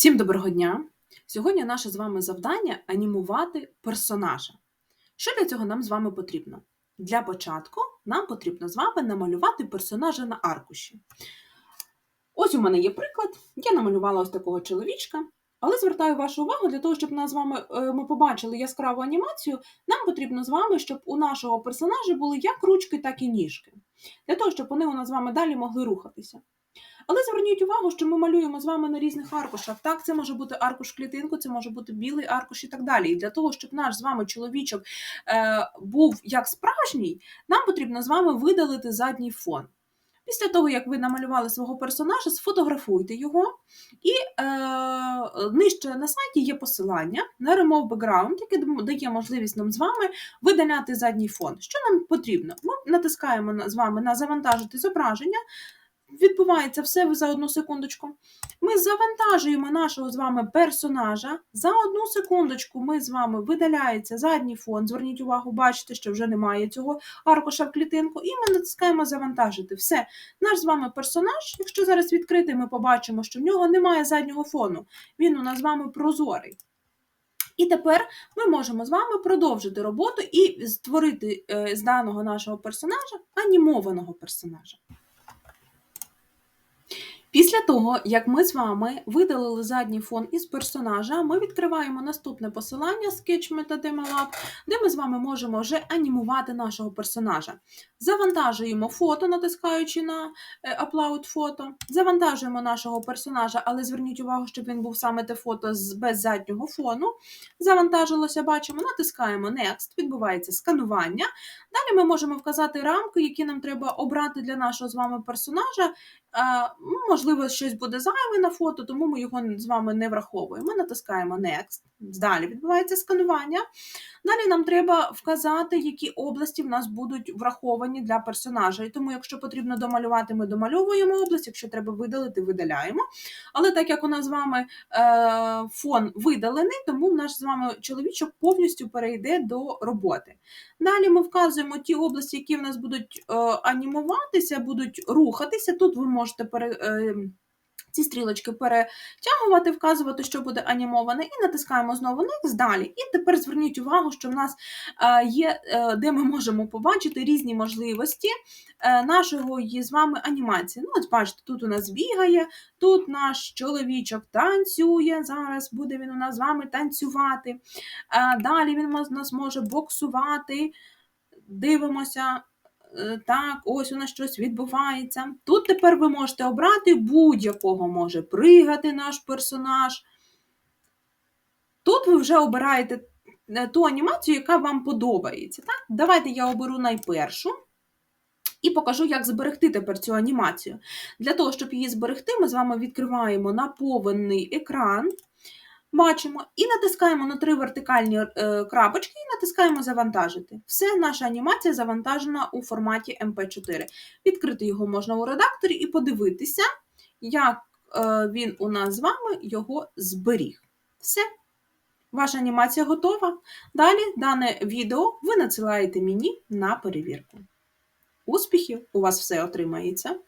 Всім доброго дня! Сьогодні наше з вами завдання анімувати персонажа. Що для цього нам з вами потрібно? Для початку нам потрібно з вами намалювати персонажа на аркуші. Ось у мене є приклад. Я намалювала ось такого чоловічка, але звертаю вашу увагу для того, щоб нас з вами е, ми побачили яскраву анімацію. Нам потрібно з вами, щоб у нашого персонажа були як ручки, так і ніжки. Для того, щоб вони у нас з вами далі могли рухатися. Але зверніть увагу, що ми малюємо з вами на різних аркушах. Так, це може бути аркуш клітинку, це може бути білий аркуш і так далі. І для того, щоб наш з вами чоловічок е, був як справжній, нам потрібно з вами видалити задній фон. Після того, як ви намалювали свого персонажа, сфотографуйте його, і е, нижче на сайті є посилання на Remove Background, яке дає можливість нам з вами видаляти задній фон. Що нам потрібно? Ми натискаємо з вами на завантажити зображення відбувається все за одну секундочку. Ми завантажуємо нашого з вами персонажа. За одну секундочку ми з вами видаляється задній фон. Зверніть увагу, бачите, що вже немає цього аркуша в клітинку, і ми натискаємо завантажити. Все, наш з вами персонаж, якщо зараз відкритий, ми побачимо, що в нього немає заднього фону. Він у нас з вами прозорий. І тепер ми можемо з вами продовжити роботу і створити е, з даного нашого персонажа анімованого персонажа. Після того, як ми з вами видалили задній фон із персонажа, ми відкриваємо наступне посилання Sketch Metademo де ми з вами можемо вже анімувати нашого персонажа. Завантажуємо фото, натискаючи на е, Upload фото, завантажуємо нашого персонажа, але зверніть увагу, щоб він був саме те фото без заднього фону. Завантажилося, бачимо, натискаємо Next, відбувається сканування. Далі ми можемо вказати рамки, які нам треба обрати для нашого з вами персонажа. Ну, можливо, щось буде зайве на фото, тому ми його з вами не враховуємо. Ми натискаємо Next. Далі відбувається сканування. Далі нам треба вказати, які області в нас будуть враховані для персонажа. І тому, якщо потрібно домалювати, ми домальовуємо область, якщо треба видалити, видаляємо. Але так як у нас з вами е, фон видалений, тому наш з вами чоловічок повністю перейде до роботи. Далі ми вказуємо ті області, які в нас будуть е, анімуватися, будуть рухатися. Тут ви можете пере. Ці стрілочки перетягувати, вказувати, що буде анімоване, і натискаємо знову Next далі. І тепер зверніть увагу, що в нас е, є, е, де ми можемо побачити різні можливості е, нашої з вами анімації. Ну, от бачите, тут у нас бігає, тут наш чоловічок танцює. Зараз буде він у нас з вами танцювати. Далі він у нас може боксувати. Дивимося, так, ось у нас щось відбувається. Тут тепер ви можете обрати будь-якого може пригати наш персонаж. Тут ви вже обираєте е, ту анімацію, яка вам подобається. Так? Давайте я оберу найпершу. І покажу, як зберегти тепер цю анімацію. Для того, щоб її зберегти, ми з вами відкриваємо наповнений екран бачимо і натискаємо на три вертикальні е, крапочки і натискаємо Завантажити. Все, наша анімація завантажена у форматі MP4. Відкрити його можна у редакторі і подивитися, як е, він у нас з вами його зберіг. Все. Ваша анімація готова. Далі дане відео ви надсилаєте мені на перевірку. Успіхів! У вас все отримається!